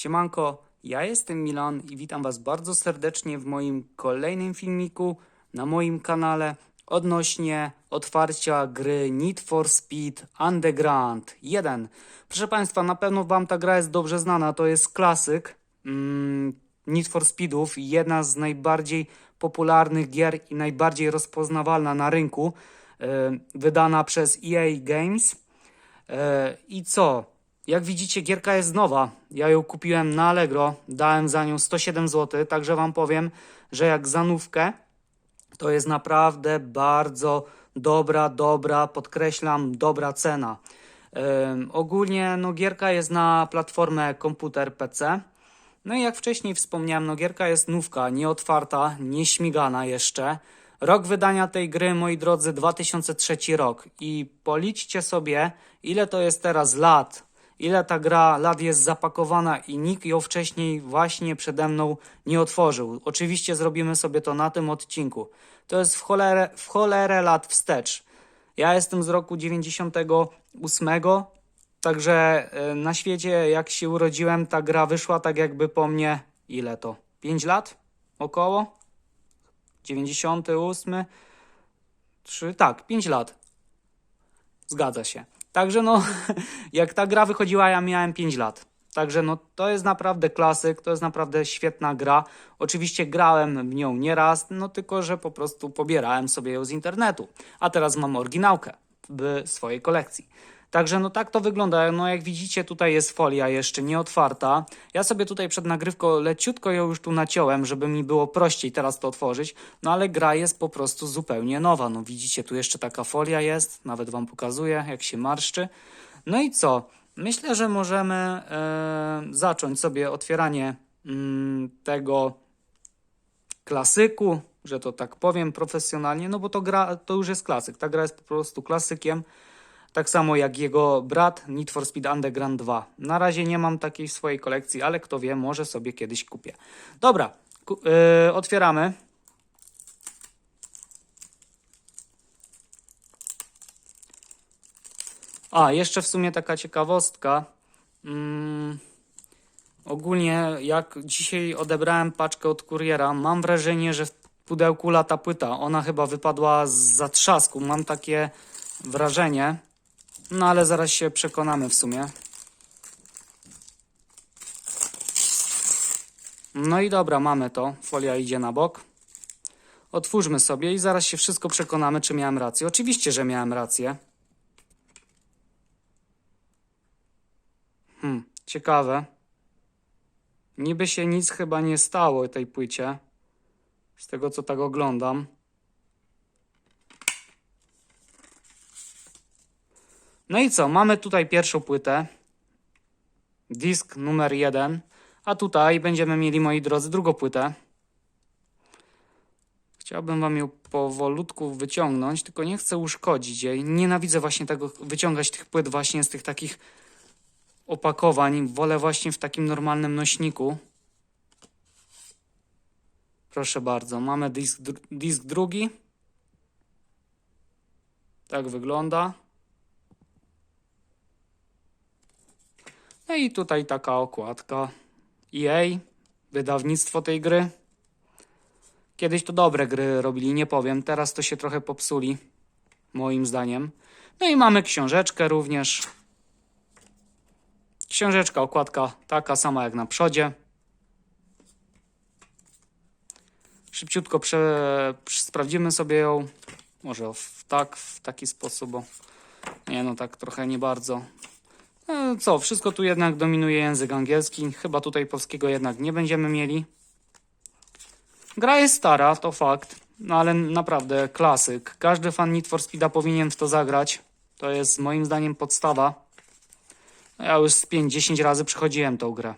Siemanko, ja jestem Milan i witam Was bardzo serdecznie w moim kolejnym filmiku na moim kanale odnośnie otwarcia gry Need for Speed Underground 1. Proszę Państwa, na pewno Wam ta gra jest dobrze znana, to jest klasyk mm, Need for Speedów, jedna z najbardziej popularnych gier i najbardziej rozpoznawalna na rynku, e, wydana przez EA Games. E, I co? Jak widzicie, gierka jest nowa. Ja ją kupiłem na Allegro, dałem za nią 107 zł, także Wam powiem, że jak za nówkę, to jest naprawdę bardzo dobra, dobra, podkreślam, dobra cena. Ogólnie no, gierka jest na platformę komputer PC. No i jak wcześniej wspomniałem, no gierka jest nówka, nieotwarta, nieśmigana jeszcze. Rok wydania tej gry, moi drodzy, 2003 rok. I policzcie sobie, ile to jest teraz lat, ile ta gra lat jest zapakowana i nikt ją wcześniej właśnie przede mną nie otworzył. Oczywiście zrobimy sobie to na tym odcinku. To jest w cholerę, w cholerę lat wstecz. Ja jestem z roku 98, także e, na świecie jak się urodziłem, ta gra wyszła tak jakby po mnie, ile to? 5 lat? Około? 98? 3, tak, 5 lat. Zgadza się. Także no, jak ta gra wychodziła, ja miałem 5 lat. Także no, to jest naprawdę klasyk, to jest naprawdę świetna gra. Oczywiście grałem w nią nieraz, no tylko, że po prostu pobierałem sobie ją z internetu. A teraz mam oryginałkę w swojej kolekcji. Także no tak to wygląda. No jak widzicie, tutaj jest folia jeszcze nieotwarta. Ja sobie tutaj przed nagrywką leciutko ją już tu naciąłem, żeby mi było prościej teraz to otworzyć. No ale gra jest po prostu zupełnie nowa. No widzicie, tu jeszcze taka folia jest. Nawet wam pokazuję, jak się marszczy. No i co? Myślę, że możemy e, zacząć sobie otwieranie mm, tego klasyku, że to tak powiem profesjonalnie, no bo to gra to już jest klasyk. Ta gra jest po prostu klasykiem. Tak samo jak jego brat Need for Speed Underground 2. Na razie nie mam takiej w swojej kolekcji, ale kto wie, może sobie kiedyś kupię. Dobra, yy, otwieramy. A, jeszcze w sumie taka ciekawostka. Mm, ogólnie, jak dzisiaj odebrałem paczkę od kuriera, mam wrażenie, że w pudełku lata płyta. Ona chyba wypadła z zatrzasku. Mam takie wrażenie. No ale zaraz się przekonamy w sumie. No i dobra, mamy to. Folia idzie na bok. Otwórzmy sobie i zaraz się wszystko przekonamy, czy miałem rację. Oczywiście, że miałem rację. Hmm, ciekawe. Niby się nic chyba nie stało tej płycie. Z tego co tak oglądam. No i co? Mamy tutaj pierwszą płytę. Disk numer jeden. A tutaj będziemy mieli, moi drodzy, drugą płytę. Chciałbym wam ją powolutku wyciągnąć, tylko nie chcę uszkodzić jej. Nienawidzę właśnie tego, wyciągać tych płyt właśnie z tych takich opakowań. Wolę właśnie w takim normalnym nośniku. Proszę bardzo, mamy disk, disk drugi. Tak wygląda. No i tutaj taka okładka. EA, wydawnictwo tej gry. Kiedyś to dobre gry robili, nie powiem. Teraz to się trochę popsuli, moim zdaniem. No i mamy książeczkę również. Książeczka, okładka taka sama jak na przodzie. Szybciutko prze, sprawdzimy sobie ją. Może w, tak, w taki sposób. Bo nie no, tak trochę nie bardzo. No co, wszystko tu jednak dominuje język angielski. Chyba tutaj polskiego jednak nie będziemy mieli. Gra jest stara, to fakt. No ale naprawdę klasyk. Każdy fan Need for Speeda powinien w to zagrać. To jest moim zdaniem podstawa. No Ja już z 5-10 razy przechodziłem tą grę.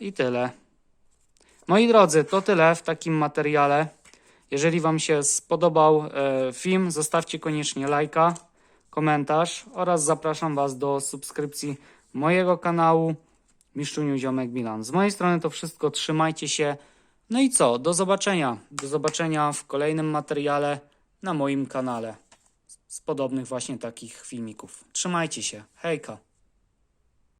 I tyle. Moi drodzy, to tyle w takim materiale. Jeżeli Wam się spodobał e, film, zostawcie koniecznie lajka, komentarz oraz zapraszam Was do subskrypcji mojego kanału Miszczuniu Ziomek Milan. Z mojej strony to wszystko, trzymajcie się. No i co, do zobaczenia. Do zobaczenia w kolejnym materiale na moim kanale z podobnych właśnie takich filmików. Trzymajcie się. Hejka.